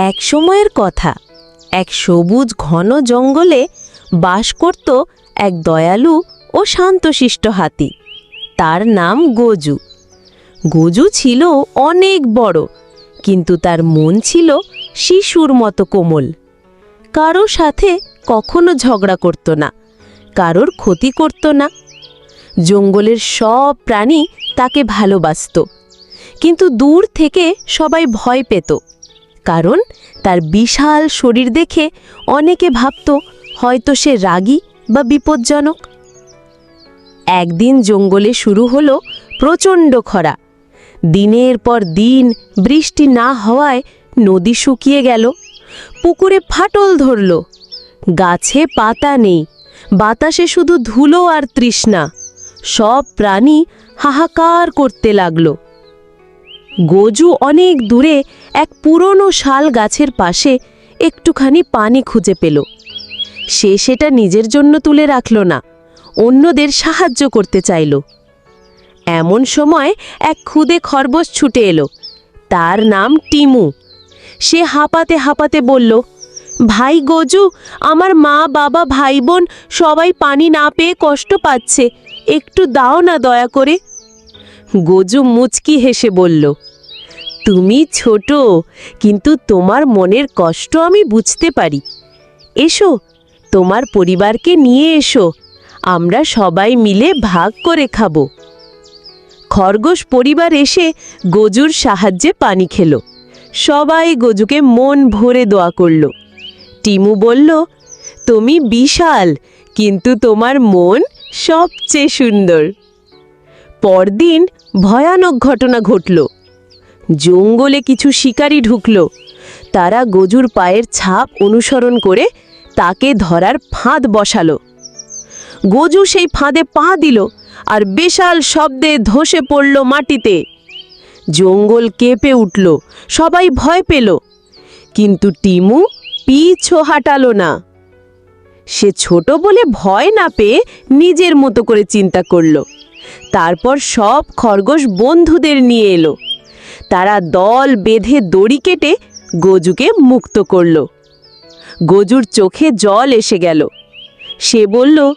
এক সময়ের কথা। এক সবুজ ঘন জঙ্গলে বাস করত এক দয়ালু ও শান্তশিষ্ট হাতি। তার নাম গজু। গজু ছিল অনেক বড়, কিন্তু তার মন ছিল শিশুর মতো কোমল। কারও সাথে কখনো ঝগড়া করত না, কারোর ক্ষতি করত না। জঙ্গলের সব প্রাণী তাকে ভালোবাসত, কিন্তু দূর থেকে সবাই ভয় পেত। কারণ তার বিশাল শরীর দেখে অনেকে ভাবত হয়তো সে রাগী বা বিপজ্জনক। একদিন জঙ্গলে শুরু হলো প্রচণ্ড খরা। দিনের পর দিন বৃষ্টি না হওয়ায় নদী শুকিয়ে গেল, পুকুরে ফাটল ধরল, গাছে পাতা নেই, বাতাসে শুধু ধুলো আর তৃষ্ণা, সব প্রাণী হাহাকার করতে লাগল। গজু অনেক দূরে এক পুরনো শাল গাছের পাশে একটুখানি পানি খুঁজে পেল। সে সেটা নিজের জন্য তুলে রাখল না, অন্যদের সাহায্য করতে চাইল। এমন সময় এক খুদে খরগোশ ছুটে এলো, তার নাম টিমু। সে হাঁপাতে হাঁপাতে বলল, ভাই গজু, আমার মা, বাবা ভাই বোন সবাই পানি না পেয়ে কষ্ট পাচ্ছে, একটু দাও না দয়া করে। গজু মুচকি হেসে বলল তুমি ছোট, কিন্তু তোমার মনের কষ্ট আমি বুঝতে পারি। এসো, তোমার পরিবারকে নিয়ে এসো, আমরা সবাই মিলে ভাগ করে খাব। খরগোশ পরিবার এসে গজুর সাহায্যে পানি খেলো। সবাই গজুকে মন ভরে দোয়া করল। টিমু বলল, তুমি বিশাল, কিন্তু তোমার মন সবচেয়ে সুন্দর। পরদিন ভয়ানক ঘটনা ঘটল। জঙ্গলে কিছু শিকারী ঢুকল। তারা গজুর পায়ের ছাপ অনুসরণ করে তাকে ধরার ফাঁদ বসালো। গজু সেই ফাঁদে পা দিল আর বিশাল শব্দে ধসে পড়ল মাটিতে। জঙ্গল কেঁপে উঠল, সবাই ভয় পেল। কিন্তু টিমু পিছও হাঁটালো না। সে ছোট বলে ভয় না পেয়ে নিজের মতো করে চিন্তা করল। তারপর সব খরগোশ বন্ধুদের নিয়ে এলো। তারা দল বেঁধে দড়ি কেটে গজুকে মুক্ত করল। গজুর চোখে জল এসে গেল। সে বলল,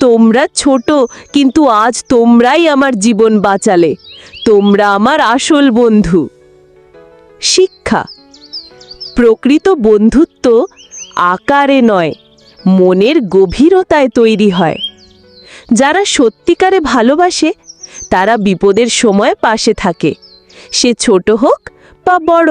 তোমরা ছোট, কিন্তু আজ তোমরাই আমার জীবন বাঁচালে। তোমরা আমার আসল বন্ধু। শিক্ষা। প্রকৃত বন্ধুত্ব আকারে নয়, মনের গভীরতায় তৈরি হয়। যারা সত্যিকারে ভালোবাসে, তারা বিপদের সময় পাশে থাকে। সে ছোট হোক বা বড়